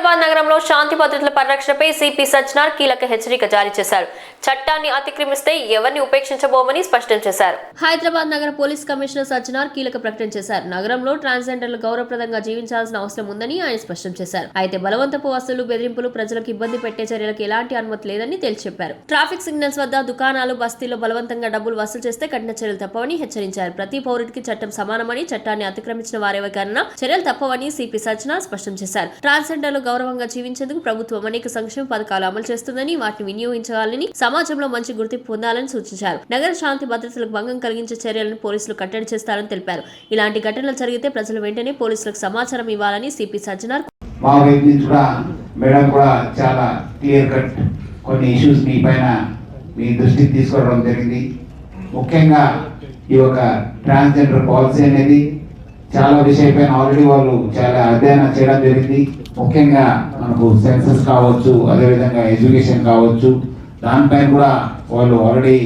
హైదరాబాద్ నగరంలో శాంతి భద్రతల పరిరక్షణపై సిపి సజ్జనార్ కీలక హెచ్చరిక జారీ చేశారు. చట్టాన్ని అతిక్రమిస్తే ఎవరిని ఉపేక్షించబోమని స్పష్టం చేశారు. హైదరాబాద్ నగర పోలీస్ కమిషనర్ సజ్జనార్ కీలక ప్రకటన చేశారు. నగరంలో ట్రాన్స్జెండర్లు గౌరవప్రదంగా జీవించాల్సిన అవసరం ఉందని ఆయన స్పష్టం చేశారు. అయితే బలవంతపు వసూలు బెదిరింపులు ప్రజలకు ఇబ్బంది పెట్టే చర్యలకు ఎలాంటి అనుమతి లేదని తేల్చి చెప్పారు ట్రాఫిక్ సిగ్నల్స్ వద్ద దుకాణాలు బస్తీల్లో బలవంతంగా డబ్బులు వసూలు చేస్తే కఠిన చర్యలు తప్పవని హెచ్చరించారు. ప్రతి పౌరుడికి చట్టం సమానమని చట్టాన్ని అతిక్రమించిన వారెవరికన్నా చర్యలు తప్పవని సిపి సజ్జనార్ స్పష్టం చేశారు. ట్రాన్స్జెండర్లు గౌరవంగా జీవించేందుకు ప్రభుత్వం అనేక సంక్షేమ పథకాలు అమలు చేస్తుందని వాటిని వినియోగించాలని సమాజంలో మంచి గుర్తింపు పొందాలని సూచించారు. నగర శాంతి భద్రతలకు భంగం కలిగించే చర్యలను పోలీసులు కట్టడి చేస్తారని తెలిపారు. ఇలాంటి ఘటనలు జరిగితే ప్రజలు వెంటనే పోలీసులకు సమాచారం ఇవ్వాలని సిపి సజ్జనార్ మా వైపు నుంచి కూడా మేడం కూడా చాలా క్లియర్ కట్ కొన్ని ఇష్యూస్ మీ పైన మీ దృష్టికి తీసుకురావడం జరిగింది. ముఖ్యంగా ఈ యొక్క ట్రాన్స్జెండర్ పాలసీ అనేది చాలా విషయపైన ఆల్రెడీ వాళ్ళు చాలా అధ్యయనం చేయడం జరిగింది. ముఖ్యంగా మనకు సెన్సస్ కావచ్చు అదేవిధంగా ఎడ్యుకేషన్ కావచ్చు దానిపైన కూడా వాళ్ళు ఆల్రెడీ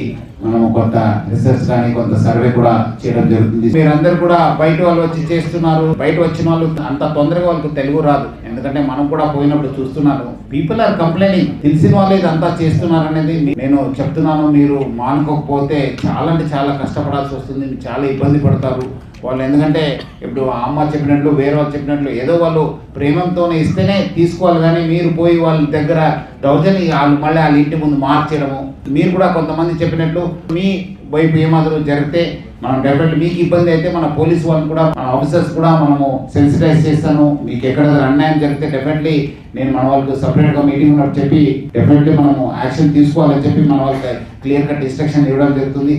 మనము కొంత రీసెర్చ్ కానీ కొంత సర్వే కూడా చేయడం జరుగుతుంది. మీరందరూ కూడా బయట వాళ్ళు వచ్చి చేస్తున్నారు. బయట వచ్చిన వాళ్ళు అంత తొందరగా వాళ్ళకి తెలుగు రాదు. ఎందుకంటే మనం కూడా పోయినప్పుడు చూస్తున్నాను. పీపుల్ ఆర్ కంప్లైనింగ్ తెలిసిన వాళ్ళు ఇదంతా చేస్తున్నారు అనేది నేను చెప్తున్నాను. మీరు మానుకోకపోతే చాలా అంటే చాలా కష్టపడాల్సి వస్తుంది. మీరు చాలా ఇబ్బంది పడతారు. వాళ్ళు ఎందుకంటే ఇప్పుడు ఆ అమ్మ చెప్పినట్లు వేరే వాళ్ళు చెప్పినట్లు ఏదో వాళ్ళు ప్రేమంతోనే ఇస్తేనే తీసుకోవాలి. కానీ మీరు పోయి వాళ్ళ దగ్గర దౌర్జన్య వాళ్ళు మళ్ళీ వాళ్ళ ఇంటి ముందు మార్చడము మీరు కూడా కొంతమంది చెప్పినట్లు మీ వైపు ఏమాత్రం జరిగితే మనం డెఫినెట్ మీకు ఇబ్బంది అయితే మన పోలీస్ వాళ్ళు కూడా మన ఆఫీసర్స్ కూడా మనము సెన్సిటైజ్ చేస్తాను. మీకు ఎక్కడ అన్యాయం జరిగితే డెఫినెట్లీ నేను మన వాళ్ళకి సపరేట్గా మీటింగ్ ఉన్నట్టు చెప్పి డెఫినెట్లీ మనము యాక్షన్ తీసుకోవాలని చెప్పి మన వాళ్ళకి క్లియర్ కట్ ఇన్స్ట్రక్షన్ ఇవ్వడం జరుగుతుంది.